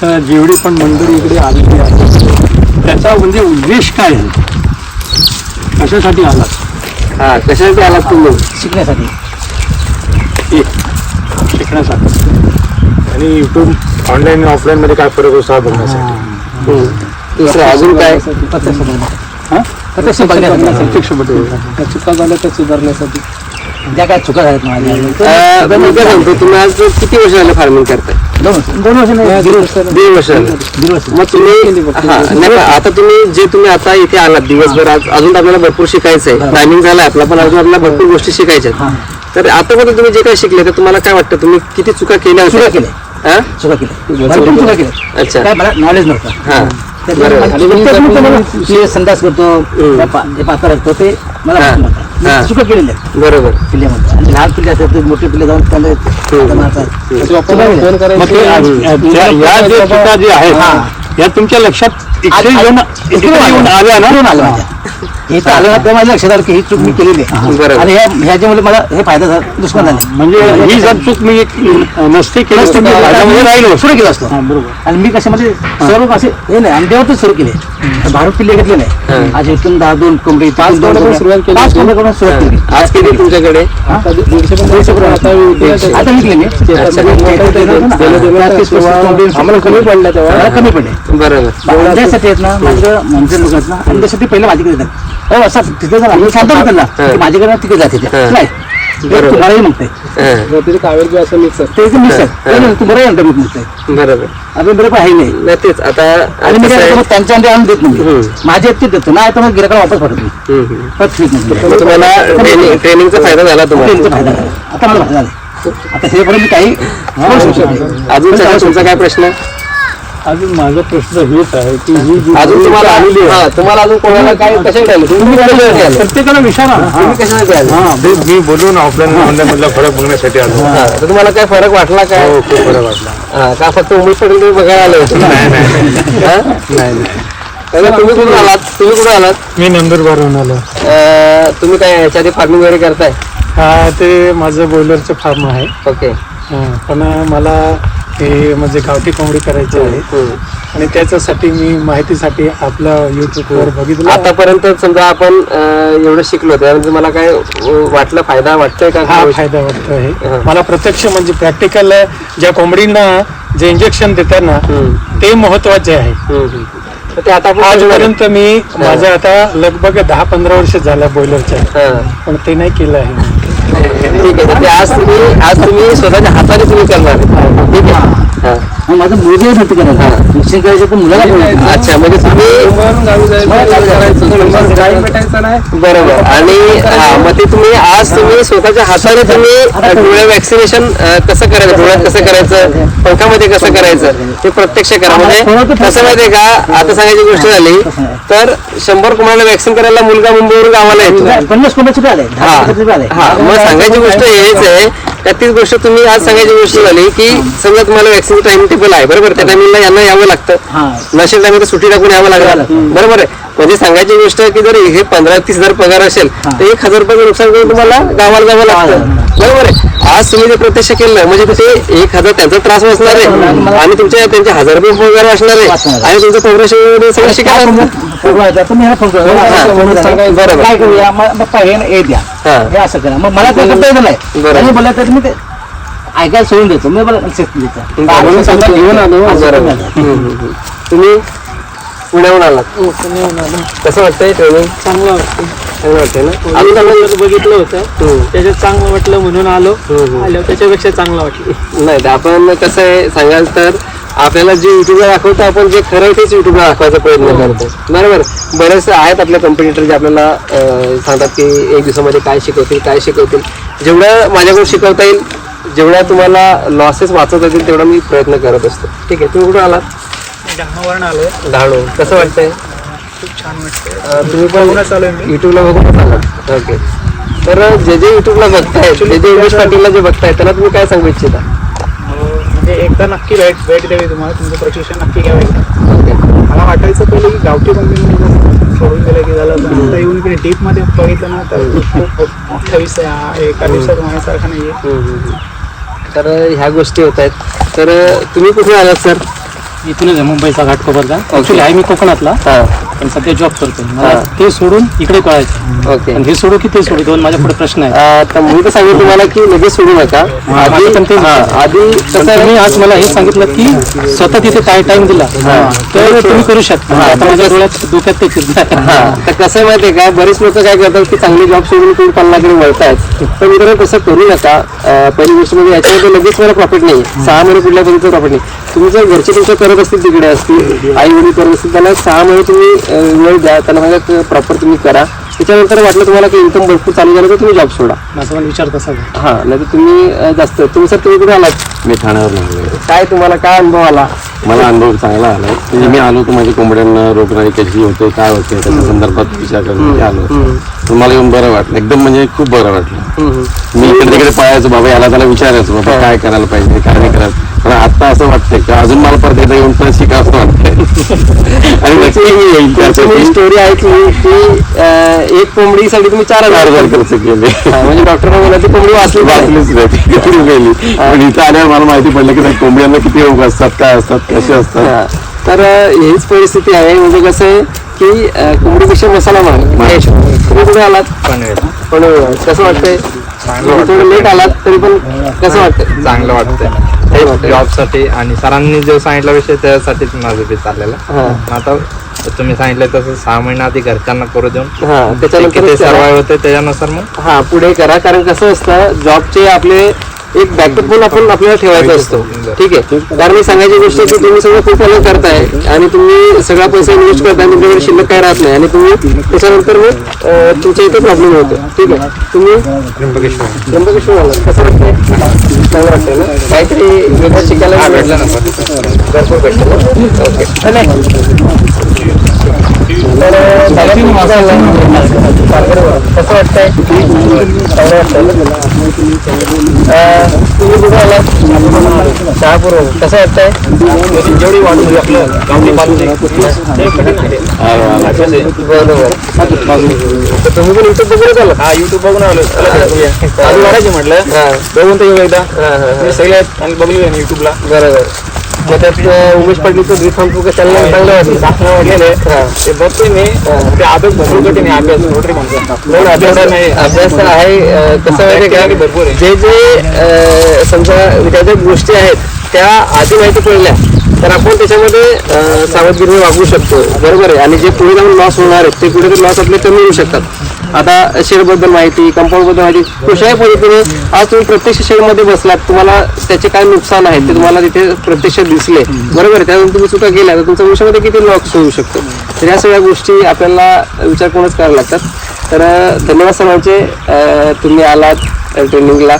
तर जेवढी पण मंडळी इकडे आलेली आहे त्याचा म्हणजे उद्देश काय आहे? कशासाठी आलात? हा कशासाठी आलात तुम्ही? शिकण्यासाठी. शिकण्यासाठी. आणि युट्यूब ऑनलाईन आणि ऑफलाईन मध्ये काय फरक असतो हा बघण्यासाठी. दुसरं अजून काय? प्रत्यक्ष. हा? प्रत्यक्ष बघण्यासाठी प्रत्यक्ष बघण्यासाठी. त्या चुका झाल्या त्या सुधारण्यासाठी. ज्या काय चुका काय सांगतो तुम्ही आज किती वर्ष झालं फार्मिंग करताय? दोन वर्ष दीड वर्ष मग तुम्ही हा नाही आता तुम्ही जे तुम्ही आता इथे आलात दिवसभर आज अजून आपल्याला भरपूर शिकायचं आहे टायमिंग झाला आपला पण अजून आपल्याला भरपूर गोष्टी शिकायच्या तर आतापर्यंत तुम्ही जे काही शिकले तर तुम्हाला काय वाटतं? तुम्ही किती चुका केल्या? चुका केल्या. चुका केल्या अच्छा काय मला नॉलेज नव्हतं संदास करतो ते मला हा. हा. केलेल्या आहेत बरोबर किल्ल्यामध्ये आणि लहान पिल्ले असतात ते मोठे पिल्ले जाऊन त्यांना हात मारतात. चुका केल्या. मग ते आज- त्या- या जे चुका जे हा. आहेत या तुमच्या लक्षात इकडे येऊन इकडे इकडे येऊन आल्या ना इकडून आलं माझ्या इथं आलं ना माझ्या लक्षात आलं की ही चूक मी केलेली बरोबर. आहे आणि ह्या ह्याच्यामुळे मला हे फायदा झाला दुश्मन झाले. म्हणजे ही जर चूक मी नसते केली तर राहिलो सुरू केलं असतं. हा, बरोबर. आणि मी कशामध्ये सर्व असे हे नाही देवातच सुरू केले. भारत किल्ले घेतले नाही. हा. आज इथून दहा दोन कोंबडी पाच कोंबड्या सुरुवात केली. पाच कोंबड्या सुरुवात केली. आज किती तुमच्याकडे? दीडशे आता आता विकले मी आम्हाला कमी पडलं तेव्हा. कमी पडले. बरोबर. अंड्यासाठी आहेत ना माझं म्हणजे लोक आहेत ना अंड्यासाठी पहिले माझ्याकडे येतात हो असं तिथे आम्ही सांगतो ना त्यांना. की माझ्याकडे तिथे जाते ते. हा. नाही. बरोबर. तुम्हालाही म्हणते. हा, ते इथे मिक्सर तुम्हाला अंडा मी म्हणते. बरोबर. आपण बरोबर आहे नाही. नाही तेच. आता आणि मी कसं काय आहे, करतो, मग त्यांचे अंडे आणून देत नाही. हम्म. माझे ते देतो. नाही तर मग गिराकडे वापस पाठवतो मी. परत मग तुम्हाला ट्रेनिंग ट्रेनिंगचा फायदा झाला तुम्हाला? फायदा झाला. आता मला फायदा झाला. आता हे पर्यंत मी काही करू शकतो नाही. अजून तुमचा काय प्रश्न? अजून माझा प्रश्न हेच आहे की ही जी अजून तुम्हाला आलेली आहे हा, तुम्हाला अजून कोणाला काय आले तुम्ही प्रत्येकाला विचारा तुम्ही कशासाठी आले हा ते मी बोलून ऑफलाईन ऑनलाईन मधला फरक बघण्यासाठी आलो. हा, तर तुम्हाला काय फरक वाटला काय? हो खूप फरक वाटला. हा, का फक्त उमेद पटेल तुम्ही बघायला आले होते? नाही नाही. हा? तुम्ही कुठून आलात? तुम्ही कुठून आलात? मी नंदुरबारहून आलो. अं, तुम्ही काय याच्या आधी फार्मिंग वगैरे करताय? हा ते माझं बॉयलरचं फार्म आहे. ओके हा, पण मला हे म्हणजे गावठी कोंबडी करायची आहे हम्म. आणि त्याच्यासाठी मी माहितीसाठी आपलं युट्यूबवर बघितलं आतापर्यंत समजा आपण अं, एवढं शिकलो त्यानंतर मला काय अं, वाटलं फायदा वाटतोय का हा फायदा वाटतो हा. आहे मला प्रत्यक्ष म्हणजे प्रॅक्टिकल ज्या कोंबडींना जे इंजेक्शन देतात ना हम्म. ते महत्त्वाचे आहे हम्म, हम्म. तर ते आता आपण आजपर्यंत मी माझं आता लगभग दहा पंधरा वर्ष झालं बॉयलरच्या हा. पण ते नाही केलं आहे ठीक आहे तर ते आज तुम्ही आज तुम्ही स्वतःच्या हाताने तुम्ही करणार आहे. ठीक आहे हा. माझं मुलगी भरती करायला शिक्षण करायचं तर मुलाला. अच्छा म्हणजे तुम्ही बरोबर. आणि हा मग ते तुम्ही आज तुम्ही स्वतःच्या हाताने तुम्ही अ, डोळे वॅक्सिनेशन कसं करायचं? डोळ्यात कसं करायचं? पंखामध्ये कसं करायचं? ते प्रत्यक्ष करा. म्हणजे कसं माहितीये का? आता सांगायची गोष्ट झाली तर शंभर कुणाला वॅक्सिन करायला मुलगा मुंबईवरून गावाला येतो पन्नास सुद्धा आले. हा. सुद्धा आले. हा मग सांगायची गोष्ट हेच आहे का तीच गोष्ट तुम्ही आज सांगायची गोष्ट झाली की समजा तुम्हाला वॅक्सिन टाइम टेबल आहे बरोबर? त्या टायमिंगला यांना यावं लागतं. हा. नसेल टायमिंग सुट्टी टाकून यावं लागलं बरोबर आहे? म्हणजे सांगायची गोष्ट आहे की जर हे पंधरा तीस हजार पगार असेल तर एक हजार रुपयाचं नुकसान करून तुम्हाला गावाला जावं लागतं. बरोबर आहे. आज तुम्ही ते प्रत्यक्ष केलं म्हणजे ते एक हजार त्यांचा त्रास वाचणार आहे. आणि तुमच्या त्यांचे हजार रुपये पगार वाचणार आहे. आणि तुमचं प्रोग्रेशन सगळं शिकायला बरोबर. काय करूया? हे द्या. असं करा. मग मला ते करता तर मी ते ऐकायला सोडून देतो. मी शिकतो देतो. तुम्ही पुण्याहून आलात कसं वाटतंय ट्रेनिंग चांगलं वाटतं चांगलं वाटतंय ना? आम्ही चांगलं बघितलं होतं हम्म. त्याच्यात चांगलं वाटलं म्हणून आलो. हम्म. आलो त्याच्यापेक्षा चांगलं वाटलं. नाही आपण कसं आहे सांगाल तर आपल्याला जे युट्यूबला दाखवतो आपण जे खरं तेच युट्यूबला दाखवायचा प्रयत्न करतो. बरोबर? बरेचसे आहेत आपल्या कॉम्पिटिटर जे आपल्याला सांगतात की एक दिवसामध्ये काय शिकवतील काय शिकवतील. जेवढं माझ्याकडून शिकवता येईल जेवढ्या तुम्हाला लॉसेस वाचवता येतील तेवढा मी प्रयत्न करत असतो. ठीक आहे तुम्ही कुठं आलात? डहाणवरून आलोय डहाणू कसं वाटतंय? खूप छान वाटतंय. तुम्ही पण बघूनच आलोय मी. युट्यूबला बघूनच आलात ओके. तर जे जे युट्यूबला बघतायत जे जे इंग्लिश पाटीलला जे बघतायत त्यांना तुम्ही काय सांगू इच्छिता? म्हणजे एकदा नक्की भेट भेट द्यावी तुम्हाला. तुमचं प्रशिक्षण नक्की घ्यावं मला वाटायचं पहिले की गावठी कंपनी सोडून दिलं की झालं आता येऊन इकडे डीपमध्ये बघितलं ना तर खूप मोठा विषय हा. एका दिवसात होण्यासारखा हम्म, हम्म. तर ह्या गोष्टी होत आहेत. तर तुम्ही कुठून आलात सर? इथूनच आहे मुंबईचा घाटकोपरचा. ऍक्च्युली आहे मी कोकणातला पण सध्या जॉब करतो मला हा. ते सोडून इकडे कळायचं. ओके पण हे सोडू की ते सोडू दोन माझ्या पुढे प्रश्न आहे अं, तर मी तर सांगेन तुम्हाला की लगेच सोडू नका. आधी पण तेच हा. आधी कसं आहे? तुम्ही आज मला हे सांगितलं की स्वतः तिथे काय टाइम दिला. तर तुम्ही करू शकता. आता माझ्या डोळ्यात डोक्यात ते हा. आहे. तर कसं आहे माहितीये का? बरेच लोक काय करतात की चांगले जॉब सोडून तुम्ही पन्नाकडे वळतायत. पण मित्रांनो तसं करू नका. अं, पहिली गोष्ट म्हणजे याच्यामध्ये लगेच मला प्रॉफिट नाही सहा महिने कुठल्या पर्यंत प्रॉफिट नाही तुम्ही जर घरचे तुमच्या करत असतील तिकडे असतील आई वडील करत असतील त्यांना सहा महिने तुम्ही वेळ द्या त्यांना सांगा प्रॉपर तुम्ही करा. त्याच्यानंतर वाटलं तुम्हाला की इन्कम भरपूर चालू झालं तर तुम्ही जॉब सोडा. माझा विचार तसा. हा नाही तर तुम्ही जास्त तुम्ही सर तुम्ही कुठे आलात? मी ठाण्यावर काय तुम्हाला काय अनुभव आला? मला अनुभव चांगला आला. म्हणजे मी आलो तर माझ्या कोंबड्यांना रोगराई कशी होते काय होते त्याच्या संदर्भात विचार करण्यासाठी आलो तर मला येऊन बरं वाटलं. एकदम म्हणजे खूप बरं वाटलं. मी इकडे तिकडे पळायचो बाबा याला त्याला विचारायचो बाबा काय करायला पाहिजे काय नाही करायचं पण आता असं वाटतंय का अजून मला परत एकदा येऊन पण शिकावं असं वाटतंय. आणि स्टोरी ऐकली की एक कोंबडीसाठी तुम्ही चार हजार हजार खर्च केले. म्हणजे डॉक्टरने मला ती कोंबडी वाचली. वाचलीच नाही. गेली. पण इथं आल्यावर मला माहिती पडलं की कोंबड्यांना किती रोग असतात काय असतात कसे असतात. तर हीच परिस्थिती आहे. म्हणजे कसं आहे की कोंबडीपेक्षा मसाला महाग. तुम्ही कुठे आलात? पण कसं वाटतंय? थोडं लेट आलात तरी पण कसं वाटतंय? चांगलं वाटतंय. जॉबसाठी आणि सरांनी जो सांगितला विषय त्यासाठीच माझं ते चाललेलं. आता तुम्ही सांगितलं तसं सहा महिना आधी घरच्यांना करू देऊन. त्याच्यानंतर सर्वाय होते त्याच्यानुसार मग? हा पुढे करा. कारण कसं असतं जॉबचे आपले एक बॅकअप पण आपण आपल्याला ठेवायचा असतो. ठीक आहे. कारण मी सांगायची गोष्ट की तुम्ही सगळं खूप अलग करताय आणि तुम्ही सगळा पैसा इन्व्हेस्ट करताय तुमच्याकडे शिल्लक काय राहत नाही आणि तुम्ही त्याच्यानंतर मग तुमच्या इथे प्रॉब्लेम होतो. ठीक आहे. तुम्ही त्र्यंबकेश्वर आलात कसं वाटतंय? चांगलं वाटतंय ना? काहीतरी वेगळं शिकायला भेटलं ना भरपूर भेटलं ओके. कसं वाटतंय तुम्ही कुठं आला शहापूर कसं वाटतंय जेवढी वाढून आपलं गावठी बरोबर तुम्ही पण युट्यूब बघूनच आलात हा युट्यूब बघून आलो आधी वाढायचे म्हटलं बघून तर येऊ एकदा सगळे आहेत आणि बघूया मी युट्यूबला बरोबर. मग त्यात उमेश पाटीलचं द्वित थांबतो का चाललं चांगलं वाटलं. हा. ते बघतोय मी ते अभ्यास भरपूर कठीण आहे अभ्यास नाही, नाही, अभ्यास नाही. अभ्यास तर आहे कसं का भरपूर आहे. जे जे समजा ज्या ज्या गोष्टी आहेत त्या आधी माहिती पडल्या तर आपण त्याच्यामध्ये सावधगिरीने वागू शकतो. बरोबर आहे. आणि जे पुढे जाऊन लॉस होणार आहेत ते कुठे लॉस आपले कमी होऊ शकतात. आता शेअरबद्दल माहिती कंपाऊंडबद्दल माहिती कुठल्याही पद्धतीने आज तुम्ही प्रत्यक्ष शेअरमध्ये बसलात तुम्हाला त्याचे काय नुकसान आहे ते तुम्हाला तिथे प्रत्यक्ष दिसले. बरोबर आहे त्यातून तुम्ही चुका गेल्या तर तुमच्या भविष्यामध्ये किती लॉस होऊ शकतो? तर या सगळ्या गोष्टी आपल्याला विचार करूनच कराव्या लागतात. तर धन्यवाद सर्वांचे. तुम्ही आलात ट्रेनिंगला